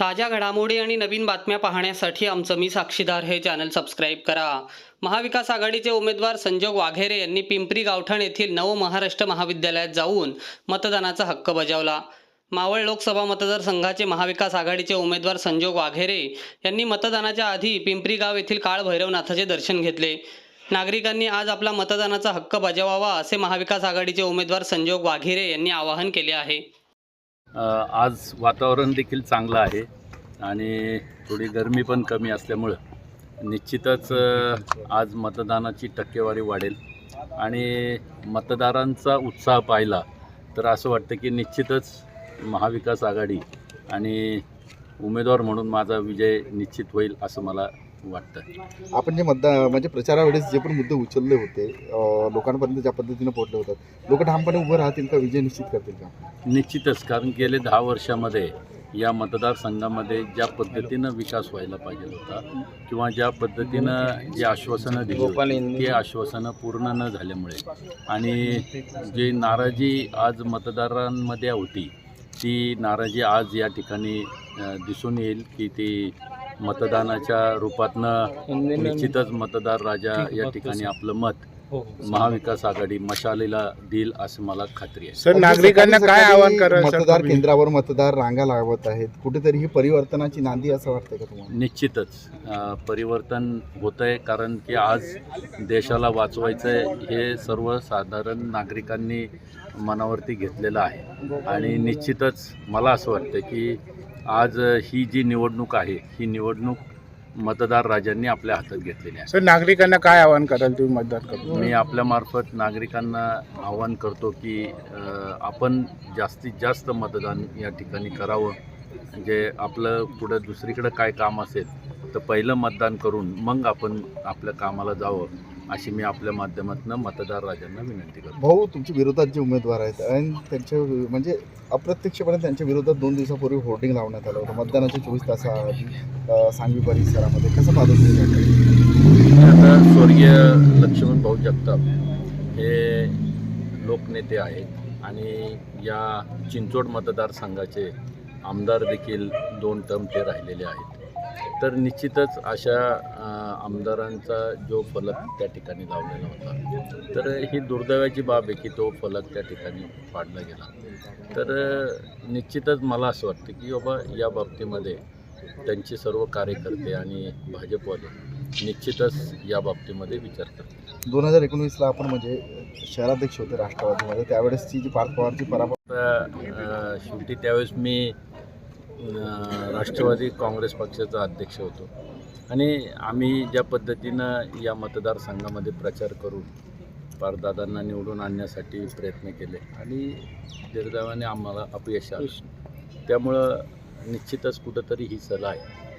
ताज्या घडामोडी आणि नवीन बातम्या पाहण्यासाठी आमचं मी साक्षीदार हे चॅनल सबस्क्राईब करा. महाविकास आघाडीचे उमेदवार संजोग वाघेरे यांनी पिंपरी गावठण येथील नव महाराष्ट्र महाविद्यालयात जाऊन मतदानाचा हक्क बजावला. मावळ लोकसभा मतदारसंघाचे महाविकास आघाडीचे उमेदवार संजोग वाघेरे यांनी मतदानाच्या आधी पिंपरी गाव येथील काळ भैरवनाथाचे दर्शन घेतले. नागरिकांनी आज आपला मतदानाचा हक्क बजावावा असे महाविकास आघाडीचे उमेदवार संजोग वाघेरे यांनी आवाहन केले आहे. आज वातावरण देखील चांगलं आहे आणि थोडी गरमी पण कमी असल्यामुळं निश्चितच आज मतदानाची टक्केवारी वाढेल. आणि मतदारांचा उत्साह पाहिला तर असं वाटतं की निश्चितच महाविकास आघाडी आणि उमेदवार म्हणून माझा विजय निश्चित होईल असं मला वाटतं. आपण जे मतदा म्हणजे प्रचारावेळेस जे पण मुद्दे उचलले होते लोकांपर्यंत ज्या पद्धतीने पोहोचले होतात लोक ठामपणे उभं राहतील का? विजय निश्चित करतील का? निश्चितच कारण गेले दहा वर्षामध्ये या मतदारसंघामध्ये ज्या पद्धतीनं विकास व्हायला पाहिजे होता किंवा ज्या पद्धतीनं जी आश्वासनं दिली ती आश्वासनं पूर्ण न झाल्यामुळे. आणि जी नाराजी आज मतदारांमध्ये होती ती नाराजी आज या ठिकाणी दिसून येईल की ती मतदानाच्या रूपातनं निश्चितच मतदार राजा या ठिकाणी आपलं मत महाविकास आघाडी मशालीला देईल असं मला खात्री आहे. सर नागरिकांना काय आवाहन सर मतदार? केंद्रावर मतदार रांगा लावत आहेत. कुठेतरी ही परिवर्तनाची नांदी असं वाटतंय का तुम्हाला? निश्चितच. परिवर्तन होतं आहे कारण की आज देशाला वाचवायचं आहे हे सर्वसाधारण नागरिकांनी मनावरती घेतलेलं आहे. आणि निश्चितच मला असं वाटतं की आज ही जी निवडणूक आहे ही निवडणूक मतदार राजांनी आपल्या हातात घेतलेली आहे. सर नागरिकांना काय आवाहन कराल तुम्ही मतदान करून? मी आपल्यामार्फत नागरिकांना आवाहन करतो की आपण जास्तीत जास्त मतदान या ठिकाणी करावं. म्हणजे आपलं पुढं दुसरीकडं काय काम असेल तर पहिलं मतदान करून मग आपण आपल्या कामाला जावं. अशी मी आपल्या माध्यमातून मतदार राजांना विनंती करतो. भाऊ तुमच्या विरोधात जे उमेदवार आहेत आणि त्यांच्या म्हणजे अप्रत्यक्षपणे त्यांच्या विरोधात दोन दिवसापूर्वी होर्डिंग लावण्यात आलं होतं. मतदानाच्या चोवीस तासाआधी सांगवी परिसरामध्ये कसं पाहतो? आता स्वर्गीय लक्ष्मण भाऊ जगताप हे लोकनेते आहेत आणि या चिंचोड मतदारसंघाचे आमदार देखील दोन टर्म ते राहिलेले आहेत. तर निश्चितच अशा आमदारांचा जो फलक त्या ठिकाणी लावलेला होता. तर ही दुर्दैवाची बाब आहे की तो फलक त्या ठिकाणी पाडला गेला. तर निश्चितच मला असं वाटतं की बाबा या बाबतीमध्ये त्यांचे सर्व कार्यकर्ते आणि भाजपवाले निश्चितच या बाबतीमध्ये विचार करतील. दोन हजार एकोणवीसला आपण म्हणजे शहराध्यक्ष होते राष्ट्रवादीमध्ये त्यावेळेसची जी पार्थ पवारची पराभव शेवटी त्यावेळेस मी राष्ट्रवादी काँग्रेस पक्षाचा अध्यक्ष होतो. आणि आम्ही ज्या पद्धतीनं या मतदारसंघामध्ये प्रचार करून पारदादांना निवडून आणण्यासाठी प्रयत्न केले आणि दुर्दैवाने आम्हाला अपयश आलं. त्यामुळं निश्चितच कुठंतरी ही सलाह आहे.